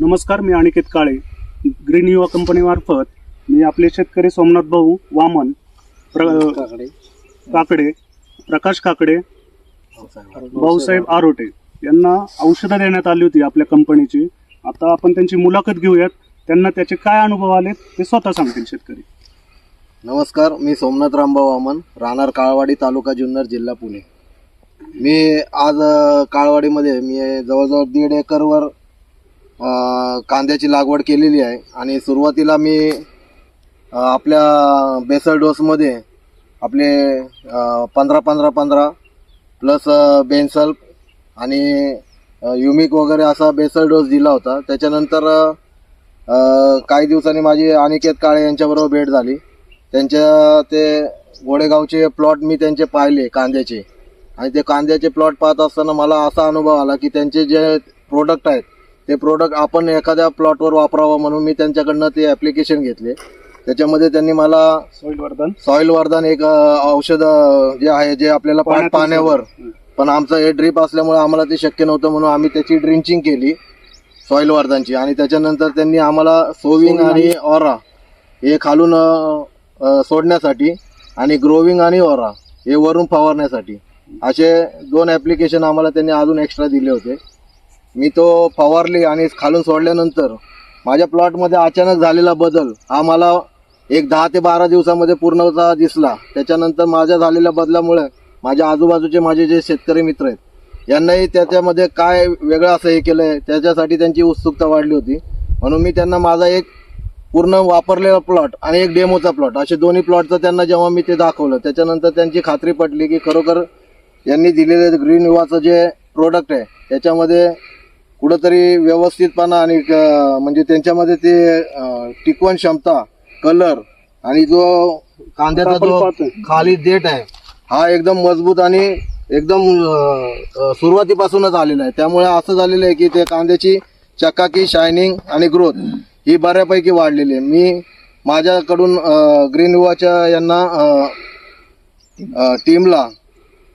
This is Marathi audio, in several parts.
नमस्कार मी अनिकेत काळे. ग्रीन युवा कंपनीमार्फत मी आपले शेतकरी सोमनाथ भाऊ वामन प्र काकडे. प्रकाश काकडे भाऊसाहेब. आरोटे यांना औषधं देण्यात आली होती आपल्या कंपनीची. आता आपण त्यांची मुलाखत घेऊयात. त्यांना त्याचे काय अनुभव आले ते स्वतः सांगतील शेतकरी. नमस्कार मी सोमनाथ रामभाऊ वामन राहणार काळवाडी तालुका जुन्नर जिल्हा पुणे. मी आज काळवाडीमध्ये मी जवळजवळ दीड एकरवर कांद्याची लागवड केलेली आहे. आणि सुरुवातीला मी आपल्या बेसल डोसमध्ये आपले पंधरा पंधरा पंधरा प्लस बेन्सल आणि युमिक वगैरे असा बेसल डोस दिला होता. त्याच्यानंतर काही दिवसांनी माझी अनिकेत काळे यांच्याबरोबर भेट झाली. त्यांच्या ते गोडेगावचे प्लॉट मी त्यांचे पाहिले कांद्याचे. आणि ते कांद्याचे प्लॉट पाहत असताना मला असा अनुभव आला की त्यांचे जे प्रोडक्ट आहेत ते प्रोडक्ट आपण एखाद्या प्लॉटवर वापरावं म्हणून मी त्यांच्याकडनं ते ॲप्लिकेशन घेतले. त्याच्यामध्ये त्यांनी मला सॉइल वर्धन सॉइल वर्धन एक औषध जे आहे जे आपल्याला पाण्यावर. पण आमचं हे ड्रीप असल्यामुळे आम्हाला ते शक्य नव्हतं म्हणून आम्ही त्याची ड्रिंचिंग केली सॉइल वर्धनची आणि त्याच्यानंतर त्यांनी आम्हाला सोविंग आणि ऑरा हे खालून सोडण्यासाठी आणि ग्रोविंग आणि ऑरा हे वरून फवारण्यासाठी. असे दोन ॲप्लिकेशन आम्हाला त्यांनी अजून एक्स्ट्रा दिले होते. मी तो फवारली आणि खालून सोडल्यानंतर माझ्या प्लॉटमध्ये अचानक झालेला बदल हा मला एक दहा ते बारा दिवसामध्ये पूर्णतः दिसला. त्याच्यानंतर माझ्या झालेल्या बदलामुळे माझ्या आजूबाजूचे माझे जे शेतकरी मित्र आहेत यांनाही त्याच्यामध्ये काय वेगळं असं हे केलं आहे त्याच्यासाठी त्यांची उत्सुकता वाढली होती. म्हणून मी त्यांना माझा एक पूर्ण वापरलेला प्लॉट आणि एक डेमोचा प्लॉट असे दोन्ही प्लॉटचं त्यांना जेव्हा मी ते दाखवलं त्याच्यानंतर त्यांची खात्री पटली की खरोखर यांनी दिलेले ग्रीन युवाचं जे प्रोडक्ट आहे त्याच्यामध्ये कुठंतरी व्यवस्थितपणा आणि म्हणजे त्यांच्यामध्ये ते टिकवण क्षमता कलर आणि जो कांद्याचा जो. खाली देठ आहे हा एकदम मजबूत आणि एकदम सुरुवातीपासूनच आलेला आहे त्यामुळे असं झालेलं आहे की ते कांद्याची चकाकी शायनिंग आणि ग्रोथ ही बऱ्यापैकी वाढलेली आहे मी माझ्याकडून ग्रीन युवाच्या यांना टीमला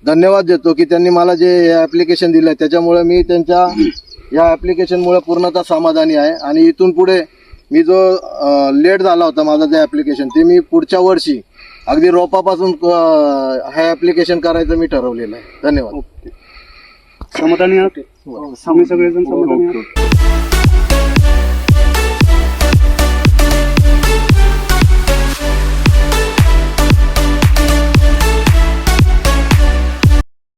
धन्यवाद देतो की त्यांनी मला जे ॲप्लिकेशन दिलं आहे त्याच्यामुळे मी त्यांच्या या ॲप्लिकेशनमुळे पूर्णतः समाधानी आहे. आणि इथून पुढे मी जो लेट झाला होता माझं जे ॲप्लिकेशन ते मी पुढच्या वर्षी अगदी रोपापासून हे ॲप्लिकेशन करायचं मी ठरवलेलं आहे. धन्यवाद. समाधानी आहात? तुम्ही सगळेजण समाधानी आहात?